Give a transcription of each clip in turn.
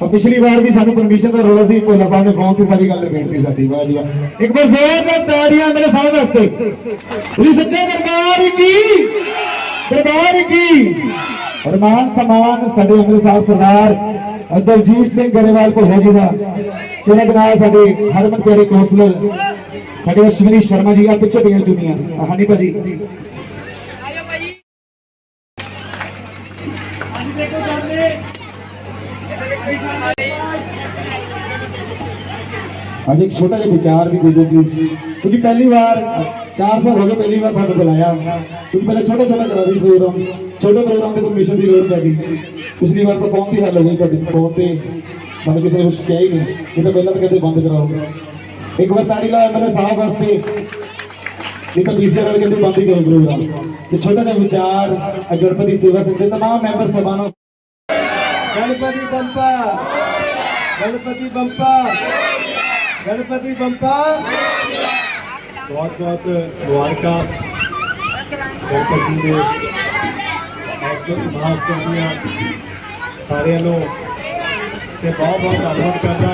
ਔਰ ਪਿਛਲੀ ਵਾਰ ਵੀ ਸਾਨੂੰ ਪਰਮਿਸ਼ਨ ਦਾ ਰੋਲਾ ਸੀ ਭੋਲਾ ਸਾਹਿਬ ਨੇ ਫੋਨ ਤੇ ਸਾਰੀ ਗੱਲ ਨਿਬੇੜਤੀ ਸਾਡੀ ਵਾਹ ਜੀ ਵਾਹ ਇੱਕ ਵਾਰ ਜ਼ੋਰਦਾਰ ਤਾੜੀਆਂ ਮੇਰੇ ਸਾਹਿਬ ਵਾਸਤੇ ਪੂਰੀ ਸੱਚੇ ਦਰਬਾਰ ਕੀ ਦਰਬਾਰ ਕੀ ਅਰਮਾਨ ਸਮਾਨ ਸਾਡੇ ਅੰਮ੍ਰਿਤ ਸਾਹਿਬ ਸਰਦਾਰ ਅ, ਦਲਜੀਤ ਸਿੰਘ ਗਰੇਵਾਲ ਭੋਲਾ ਜੀ ਦਾ ਤੇ ਉਹਨਾਂ ਦੇ ਨਾਲ ਸਾਡੇ ਹਰਮਨ ਪਿਆਰੇ ਕੌਂਸਲਰ ਸਾਡੇ ਅਸ਼ਵਨੀ ਸ਼ਰਮਾ ਜੀ ਆ ਪਿੱਛੇ ਪਈਆਂ ਜੁਨੀਆਂ ਹਾਨੀ ਭਾਜੀ ਅੱਜ ਇੱਕ ਛੋਟਾ ਜਿਹਾ ਵਿਚਾਰ ਵੀ ਦੇ ਦਿਓ ਪਲੀਜ਼ ਕਿਉਂਕਿ ਪਹਿਲੀ ਵਾਰ 4 ਸਾਲ ਹੋ ਗਏ ਪਹਿਲੀ ਵਾਰ ਤੁਹਾਨੂੰ ਬੁਲਾਇਆ ਕਿਉਂਕਿ ਪਹਿਲਾਂ ਛੋਟਾ ਛੋਟਾ ਕਰਾਦੇ ਪ੍ਰੋਗਰਾਮ ਛੋਟੇ ਪ੍ਰੋਗਰਾਮ ਤੇ ਕੋਈ ਦੀ ਲੋੜ ਪੈ ਗਈ। ਪਿਛਲੀ ਵਾਰ ਤਾਂ ਫੋਨ ਦੀ ਹੱਲ ਹੋ ਤੁਹਾਡੀ ਫੋਨ ਤੇ। ਸਾਨੂੰ ਕਿਸੇ ਨੇ ਕੁਝ ਕਿਹਾ ਹੀ ਨਹੀਂ। ਇਹ ਤਾਂ ਪਹਿਲਾਂ ਤਾਂ ਕਹਿੰਦੇ ਬੰਦ ਕਰਾਓ। ਇੱਕ ਵਾਰ ਤਾੜੀ ਲਾਓ ਐਮਐਲਏ ਸਾਹਿਬ ਵਾਸਤੇ। ਇਹ ਤਾਂ ਪੀਸੀ ਵਾਲੇ ਕਹਿੰਦੇ ਬੰਦ ਹੀ ਕਰੋ ਪ੍ਰੋਗਰਾਮ ਤੇ ਛੋਟਾ ਜਿਹਾ ਵਿਚਾਰ ਅਗਰਪਤੀ ਸੇਵਾ ਸੰਘ ਦੇ ਤਮਾਮ ਮੈਂਬਰ ਸਭਾ ਨੂੰ గణపతి బంప గణపతి బంప గణపతి బంప ਬਹੁਤ ਬਹੁਤ ਮੁਬਾਰਕਾਂ ਡਾਕਟਰ ਜੀ ਦੇ ਐਸੇ ਮਾਫ ਕਰਦੀਆਂ ਸਾਰਿਆਂ ਨੂੰ ਤੇ ਬਹੁਤ ਬਹੁਤ ਧੰਨਵਾਦ ਕਰਦਾ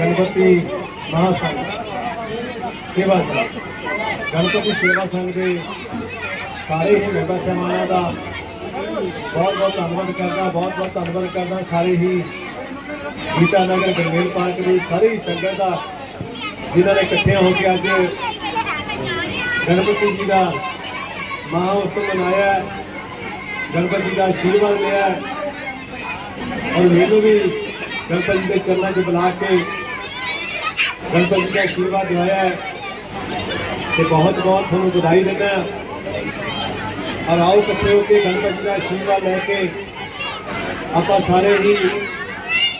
ਗਣਪਤੀ ਮਹਾਸੰਘ ਸੇਵਾ ਸੰਘ ਗਣਪਤੀ ਸੇਵਾ ਸੰਘ ਦੇ ਸਾਰੇ ਹੀ ਮੈਂਬਰ ਸਹਿਮਾਨਾਂ ਦਾ ਬਹੁਤ ਬਹੁਤ ਧੰਨਵਾਦ ਕਰਦਾ, ਬਹੁਤ ਬਹੁਤ ਧੰਨਵਾਦ ਕਰਦਾ ਸਾਰੇ ਹੀ ਗੀਤਾ ਨਗਰ ਗਰਮੇਲ ਪਾਰਕ ਦੀ ਸਾਰੀ ਹੀ ਸੰਗਤ ਦਾ, ਜਿਨ੍ਹਾਂ ਨੇ ਇਕੱਠੇ ਹੋ ਕੇ ਅੱਜ ਗਣਪਤੀ ਜੀ ਦਾ ਮਹਾ ਉਤਸਵ ਮਨਾਇਆ ਗਣਪਤੀ ਜੀ ਦਾ ਆਸ਼ੀਰਵਾਦ ਲਿਆ ਔਰ ਮੈਨੂੰ ਵੀ ਗਣਪਤੀ ਦੇ ਚਰਨਾਂ 'ਚ ਬੁਲਾ ਕੇ ਗਣਪਤੀ ਦਾ ਆਸ਼ੀਰਵਾਦ ਦਿਵਾਇਆ ਹੈ। ਤੇ ਬਹੁਤ ਬਹੁਤ ਤੁਹਾਨੂੰ ਵਧਾਈ ਦਿੰਦਾ ਔਰ ਆਓ ਇਕੱਠੇ ਹੋ ਕੇ ਗਣਪਤੀ ਦਾ ਆਸ਼ੀਰਵਾਦ ਲੈ ਕੇ ਆਪਾਂ ਸਾਰੇ ਹੀ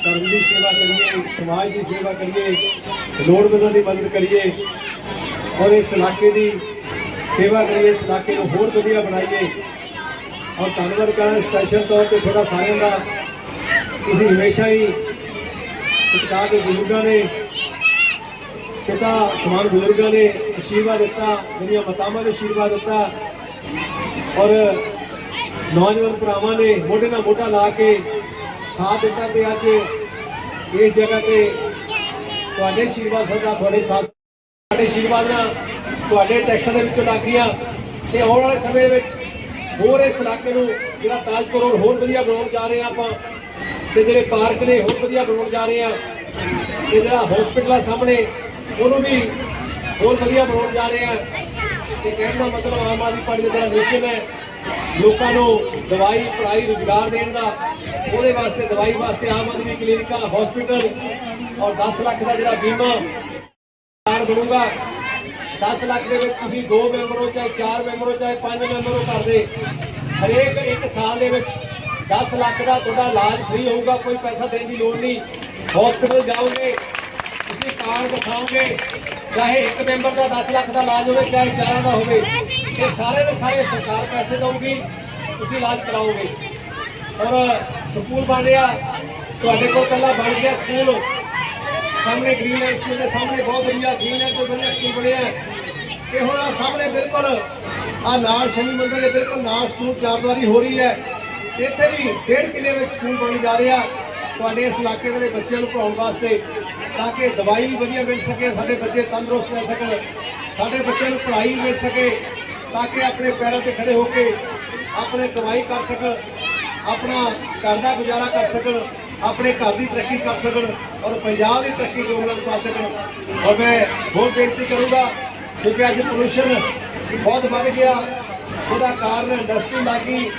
ਧਰਮ ਦੀ ਸੇਵਾ ਕਰੀਏ, ਸਮਾਜ ਦੀ ਸੇਵਾ ਕਰੀਏ, ਲੋੜਵੰਦਾਂ ਦੀ ਮਦਦ ਕਰੀਏ ਔਰ ਇਸ ਇਲਾਕੇ ਦੀ ਸੇਵਾ ਕਰੀਏ, ਇਸ ਇਲਾਕੇ ਨੂੰ ਹੋਰ ਵਧੀਆ ਬਣਾਈਏ। ਔਰ ਧੰਨਵਾਦ ਕਰਾਂ ਸਪੈਸ਼ਲ ਤੌਰ ਤੇ ਥੋੜਾ ਸਾਰਿਆਂ ਦਾ। ਤੁਸੀਂ ਹਮੇਸ਼ਾ ਹੀ ਸਤਿਕਾਰ ਦੇ ਬਜ਼ੁਰਗਾਂ ਨੇ, ਪਿਤਾ, ਸਮਾਨ ਬਜ਼ੁਰਗਾਂ ਨੇ ਆਸ਼ੀਰਵਾਦ ਦਿੱਤਾ, ਜਿਹੜੀਆਂ ਮਾਤਾਵਾਂ ਨੇ ਆਸ਼ੀਰਵਾਦ ਦਿੱਤਾ। ਔਰ ਨੌਜਵਾਨ ਭਰਾਵਾਂ ਨੇ ਮੋਢੇ ਨਾਲ ਮੋਢਾ ਲਾ ਕੇ ਸਾਥ ਦਿੱਤਾ ਤੇ ਅੱਜ ਇਸ ਜਗ੍ਹਾ ਤੇ ਤੁਹਾਡੇ ਆਸ਼ੀਰਵਾਦ ਸਦਾ ਤੁਹਾਡੇ ਸਾਥ ਤੁਹਾਡੇ ਆਸ਼ੀਰਵਾਦ ਨਾਲ ਤੁਹਾਡੇ ਟੈਕਸਾਂ ਦੇ ਵਿੱਚੋਂ ਲੱਗ ਲੱਗੀਆਂ ਤੇ ਆਉਣ ਵਾਲੇ ਸਮੇਂ ਵਿੱਚ ਹੋਰ ਇਸ ਇਲਾਕੇ ਨੂੰ ਜਿਹੜਾ ਤਾਜਪੁਰ ਹੋਰ ਵਧੀਆ ਬਣਾਉਣ ਜਾ ਰਹੇ ਹਾਂ ਆਪਾਂ ਤੇ ਜਿਹੜੇ ਪਾਰਕ ਨੇ, ਹੋਰ ਵਧੀਆ ਬਣਾਉਣ ਜਾ ਰਹੇ ਹਾਂ ਤੇ ਜਿਹੜਾ ਹਸਪੀਟਲ ਆ ਸਾਹਮਣੇ, ਉਹਨੂੰ ਵੀ ਹੋਰ ਵਧੀਆ ਬਣਾਉਣ ਜਾ ਰਹੇ ਹਾਂ ਤੇ ਕਹਿਣ ਦਾ ਮਤਲਬ ਆਮ ਆਦਮੀ ਪਾਰਟੀ ਦਾ ਜਿਹੜਾ ਮਿਸ਼ਨ ਹੈ, ਲੋਕਾਂ ਨੂੰ ਦਵਾਈ ਪੜਾਈ ਰੁਜ਼ਗਾਰ ਦੇਣ ਦਾ, ਉਹਦੇ ਵਾਸਤੇ, ਦਵਾਈ ਵਾਸਤੇ ਆਮ ਆਦਮੀ ਕਲੀਨਿਕਾਂ ਹਸਪੀਟਲ ਔਰ 10 ਲੱਖ ਦਾ ਜਿਹੜਾ ਬੀਮਾ ਕਾਰਡ ਬਣੂਗਾ 10 ਲੱਖ ਦੇ ਵਿੱਚ ਤੁਸੀਂ ਦੋ ਮੈਂਬਰ ਹੋ, ਚਾਹੇ ਚਾਰ ਮੈਂਬਰ ਹੋ, ਚਾਹੇ ਪੰਜ ਮੈਂਬਰ ਹੋ ਘਰ ਦੇ, ਹਰੇਕ ਇੱਕ ਸਾਲ ਦੇ ਵਿੱਚ 10 ਲੱਖ ਦਾ ਤੁਹਾਡਾ ਇਲਾਜ ਫ੍ਰੀ ਹੋਊਗਾ, ਕੋਈ ਪੈਸਾ ਦੇਣ ਦੀ ਲੋੜ ਨਹੀਂ। ਹਸਪੀਟਲ ਜਾਓਗੇ, ਤੁਸੀਂ ਕਾਰਡ ਦਿਖਾਓਗੇ ਚਾਹੇ ਇੱਕ ਮੈਂਬਰ ਦਾ 10 ਲੱਖ ਦਾ ਇਲਾਜ ਹੋਵੇ, ਚਾਹੇ ਚਾਰਾਂ ਦਾ ਹੋਵੇ, ਇਹ ਸਾਰੇ ਦੇ ਸਾਰੇ ਸਰਕਾਰ ਪੈਸੇ ਦਊਗੀ, ਤੁਸੀਂ ਇਲਾਜ ਕਰਾਓਗੇ। ਔਰ ਸਕੂਲ ਬਣ ਰਿਹਾ, ਤੁਹਾਡੇ ਕੋਲ ਪਹਿਲਾਂ ਬਣ ਗਿਆ ਸਕੂਲ। ਸਾਹਮਣੇ ਗ੍ਰੀਨਲੈਂਡ ਸਕੂਲ ਦੇ ਸਾਹਮਣੇ ਬਹੁਤ ਵਧੀਆ ਗ੍ਰੀਨਲੈਂਡ ਤੋਂ ਵਧੀਆ ਸਕੂਲ ਬਣਿਆ ਹੈ। ਤੇ ਹੁਣ ਆ ਸਾਹਮਣੇ ਬਿਲਕੁਲ ਆ ਨਾਲ ਸ਼ਨੀ ਮੰਦਰ ਦੇ ਬਿਲਕੁਲ ਨਾਲ ਸਕੂਲ ਚਾਰ ਦੀਵਾਰੀ ਹੋ ਰਹੀ ਹੈ। ਤੇ ਇੱਥੇ ਵੀ ਡੇਢ ਕਿੱਲੇ ਵਿੱਚ ਸਕੂਲ ਬਣ ਜਾ ਰਿਹਾ। ਤੁਹਾਡੇ ਇਸ ਇਲਾਕੇ ਦੇ ਬੱਚਿਆਂ ਨੂੰ ਪੜਾਉਣ ਵਾਸਤੇ ਤਾਂ ਕਿ ਦਵਾਈ ਵੀ ਵਧੀਆ ਮਿਲ ਸਕੇ, ਸਾਡੇ ਬੱਚੇ ਤੰਦਰੁਸਤ ਰਹਿ ਸਕਣ, ਸਾਡੇ ਬੱਚਿਆਂ ਨੂੰ ਪੜ੍ਹਾਈ ਵੀ ਮਿਲ ਸਕੇ, ਤਾਂ ਕਿ ਆਪਣੇ ਪੈਰਾਂ ਤੇ ਖੜੇ ਹੋ ਕੇ ਆਪਣੇ ਕਮਾਈ ਕਰ ਸਕਣ, ਆਪਣਾ ਘਰ ਦਾ ਗੁਜ਼ਾਰਾ ਕਰ ਸਕਣ, ਆਪਣੇ ਘਰ ਦੀ ਤਰੱਕੀ ਕਰ ਸਕਣ ਔਰ ਪੰਜਾਬ ਦੀ ਤਰੱਕੀ ਨੂੰ ਯੋਗਦਾਨ ਪਾ ਸਕਣ। ਔਰ ਮੈਂ ਹੋਰ ਬੇਨਤੀ ਕਰੂੰਗਾ ਕਿਉਂਕਿ ਅੱਜ ਪੋਲੂਸ਼ਨ ਬਹੁਤ ਵੱਧ ਗਿਆ, ਉਹਦਾ ਕਾਰਨ ਇੰਡਸਟਰੀ ਲੱਗੀ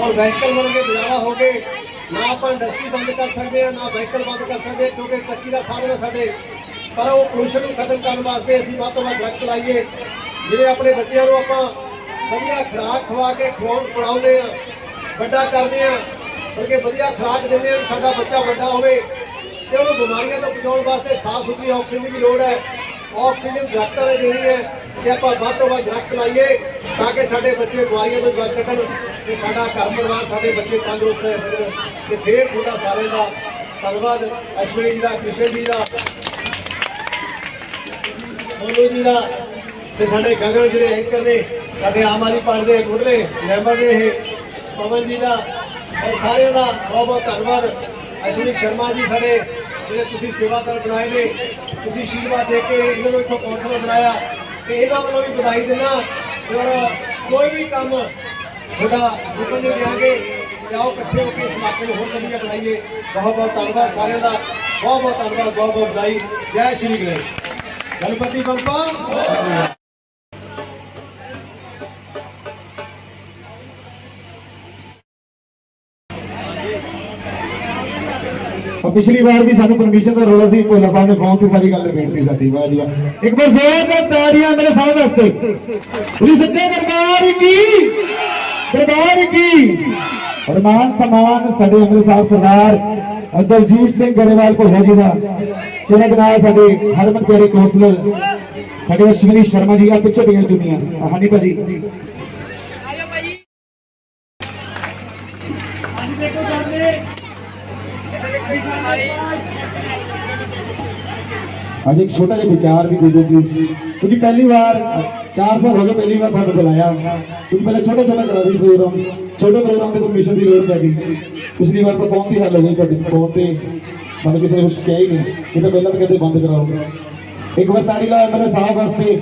ਔਰ ਵਹੀਕਲ ਵਰਗੇ ਜ਼ਿਆਦਾ ਹੋ ਗਏ। ਨਾ ਆਪਾਂ ਇੰਡਸਟਰੀ ਬੰਦ ਕਰ ਸਕਦੇ ਆ ਨਾ ਵਹੀਕਲ ਬੰਦ ਕਰ ਸਕਦੇ ਹਾਂ, ਕਿਉਂਕਿ ਤਰੱਕੀ ਦਾ ਸਾਧਨ ਹੈ ਸਾਡੇ। ਪਰ ਉਹ ਪੋਲੂਸ਼ਨ ਨੂੰ ਖਤਮ ਕਰਨ ਵਾਸਤੇ ਅਸੀਂ ਵੱਧ ਤੋਂ ਵੱਧ ਦਰਖਤ ਲਾਈਏ ਜਿਵੇਂ ਆਪਣੇ ਬੱਚਿਆਂ ਨੂੰ ਆਪਾਂ ਵਧੀਆ ਖੁਰਾਕ ਖਵਾ ਕੇ ਖਵਾਉਣ ਪੜਾਉਂਦੇ ਆ ਵੱਡਾ ਕਰਦੇ ਆ ਕਿਉਂਕਿ ਵਧੀਆ ਖੁਰਾਕ ਦਿੰਦੇ ਆ ਸਾਡਾ ਬੱਚਾ ਵੱਡਾ ਹੋਵੇ ਤੇ ਉਹਨੂੰ ਬਿਮਾਰੀਆਂ ਤੋਂ ਬਚਾਉਣ ਵਾਸਤੇ ਸਾਫ਼ ਸੁਥਰੀ ਆਕਸੀਜਨ ਦੀ ਵੀ ਲੋੜ ਹੈ। ਆਕਸੀਜਨ ਦਰਖਤਾਂ ਨੇ ਦੇਣੀ ਹੈ। ਕਿ ਆਪਾਂ ਵੱਧ ਤੋਂ ਵੱਧ ਦਰਖਤ ਲਾਈਏ ਤਾਂ ਕਿ ਸਾਡੇ ਬੱਚੇ ਬਿਮਾਰੀਆਂ ਤੋਂ ਬਚ ਸਕਣ ਤੇ ਸਾਡਾ ਘਰ ਪਰਿਵਾਰ, ਸਾਡੇ ਬੱਚੇ ਤੰਦਰੁਸਤ ਰਹਿ ਸਕਣ। ਤੇ ਫੇਰ ਤੁਹਾਡਾ ਸਾਰਿਆਂ ਦਾ ਧੰਨਵਾਦ। ਅਸ਼ਵਨੀ ਜੀ ਦਾ, ਕ੍ਰਿਸ਼ਨ ਜੀ ਦਾ, ਸੋਨੂ ਜੀ ਦਾ ਤੇ ਸਾਡੇ ਗਗਨ ਜਿਹੜੇ ਐਂਕਰ ਨੇ, ਸਾਡੇ ਆਮ ਆਦਮੀ ਪਾਰਟੀ ਦੇ ਮੁੱਢਲੇ ਮੈਂਬਰ ਨੇ ਇਹ, ਪਵਨ ਜੀ ਦਾ ਔਰ ਸਾਰਿਆਂ ਦਾ ਬਹੁਤ ਬਹੁਤ ਧੰਨਵਾਦ। ਅਸ਼ਵਨੀ ਸ਼ਰਮਾ ਜੀ ਸਾਡੇ ਜਿਹੜੇ ਤੁਸੀਂ ਸੇਵਾਦਾਰ ਬਣਾਏ ਨੇ, ਤੁਸੀਂ ਆਸ਼ੀਰਵਾਦ ਦੇ ਕੇ ਇਹਨਾਂ ਨੂੰ ਇੱਥੋਂ ਕੌਂਸਲਰ ਬਣਾਇਆ। ਤੇ ਇਹਨਾਂ ਵੱਲੋਂ ਵੀ ਵਧਾਈ ਦਿੰਦਾ ਔਰ ਕੋਈ ਵੀ ਕੰਮ ਤੁਹਾਡਾ ਰੁਕਣ ਨਹੀਂ ਦਿਆਂਗੇ। ਤੇ ਆਓ ਇਕੱਠੇ ਹੋ ਕੇ ਇਸ ਇਲਾਕੇ ਨੂੰ ਹੋਰ ਵਧੀਆ ਬਣਾਈਏ। ਬਹੁਤ ਬਹੁਤ ਧੰਨਵਾਦ ਸਾਰਿਆਂ ਦਾ। ਬਹੁਤ ਬਹੁਤ ਧੰਨਵਾਦ ਬਹੁਤ ਬਹੁਤ ਵਧਾਈ। ਜੈ ਸ਼੍ਰੀ ਗਣੇਸ਼। ਗਣਪਤੀ ਬੰਪਾ। ਪਿਛਲੀ ਵਾਰ ਵੀ ਸਾਨੂੰ ਪਰਮਿਸ਼ਨ ਦਾ ਰੋਲਾ ਸੀ ਭੋਲਾ ਸਾਹਿਬ ਨੇ ਫੋਨ ਤੇ ਸਾਰੀ ਗੱਲ ਨਿਬੇੜਤੀ ਸਾਡੀ ਵਾਹ ਜੀ ਵਾਹ। ਇੱਕ ਵਾਰ ਜ਼ੋਰ ਤਾੜੀਆਂ ਮੇਰੇ ਸਾਹਿਬ ਵਾਸਤੇ। ਤੁਸੀਂ ਸੱਚੇ ਦਰਬਾਰ ਕੀ? ਦਰਬਾਰ ਕੀ? ਔਰ ਸਮਾਨ ਸਾਡੇ ਅਮਰ ਸਾਹਿਬ ਸਰਦਾਰ ਅ, ਦਲਜੀਤ ਸਿੰਘ ਗਰੇਵਾਲ ਭੋਲਾ ਜੀ ਦਾ। ਜਿਹਨਾਂ ਦੇ ਨਾਲ ਸਾਡੇ ਹਰਮਨ ਪਿਆਰੇ ਕੌਂਸਲਰ ਸਾਡੇ ਅਸ਼ਵਨੀ ਸ਼ਰਮਾ ਜੀ ਆ ਪਿੱਛੇ ਪਈਆਂ ਜੁਨੀਆਂ ਹਾਨੀ ਭਾਜੀ। ਅੱਜ ਇੱਕ ਛੋਟਾ ਜਿਹਾ ਵਿਚਾਰ ਵੀ ਦੇ ਦਿਓ ਪਲੀਜ਼ ਕਿਉਂਕਿ ਪਹਿਲੀ ਵਾਰ 4 ਸਾਲ ਹੋ ਗਏ ਪਹਿਲੀ ਵਾਰ ਤੁਹਾਨੂੰ ਬੁਲਾਇਆ ਕਿਉਂਕਿ ਪਹਿਲਾਂ ਛੋਟਾ ਛੋਟਾ ਕਰਾ ਰਹੀ ਪ੍ਰੋਗਰਾਮ ਛੋਟੇ ਪ੍ਰੋਗਰਾਮ ਤੇ ਪਰਮਿਸ਼ਨ ਦੀ ਲੋੜ ਪੈ ਗਈ। ਪਿਛਲੀ ਵਾਰ ਤਾਂ ਫੋਨ ਦੀ ਹੱਲ ਹੋ ਗਈ ਤੁਹਾਡੀ ਫੋਨ ਤੇ। ਸਾਨੂੰ ਕਿਸੇ ਨੇ ਕੁਝ ਕਿਹਾ ਹੀ ਨਹੀਂ। ਇਹ ਤਾਂ ਪਹਿਲਾਂ ਤਾਂ ਕਹਿੰਦੇ ਬੰਦ ਕਰਾਓ। ਇੱਕ ਵਾਰ ਤਾੜੀ ਲਾ ਮੇਰੇ ਸਾਹ ਵਾਸਤੇ।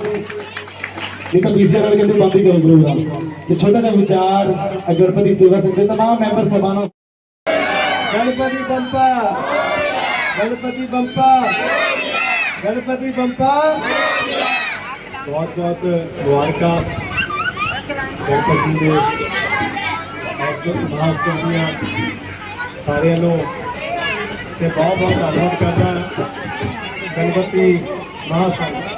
ਇਹ ਤਾਂ ਪੀਸੀਆਰ ਵਾਲੇ ਕਹਿੰਦੇ ਬੰਦ ਹੀ ਕਰੋ ਪ੍ਰੋਗਰਾਮ ਤੇ ਛੋਟਾ ਜਿਹਾ ਵਿਚਾਰ ਅ ਗਣਪਤੀ ਸੇਵਾ ਸੰਘ ਦੇ ਤਮਾਮ ਮੈਂਬਰ ਸਭਾ ਸਭਾਨਾਂ ਗਣਪਤੀ ਬੰਪਾ ਗਣਪਤੀ ਬੰਪਾ ਗਣਪਤੀ ਬੰਪਾ ਬਹੁਤ ਬਹੁਤ ਮੁਬਾਰਕਾਂ ਗਣਪਤੀ ਦੇ ਮਾਸਟਰ ਦੀਆਂ ਸਾਰਿਆਂ ਨੂੰ ਤੇ ਬਹੁਤ ਬਹੁਤ ਧੰਨਵਾਦ ਕਰਦਾ ਗਣਪਤੀ ਮਹਾਸੰਘ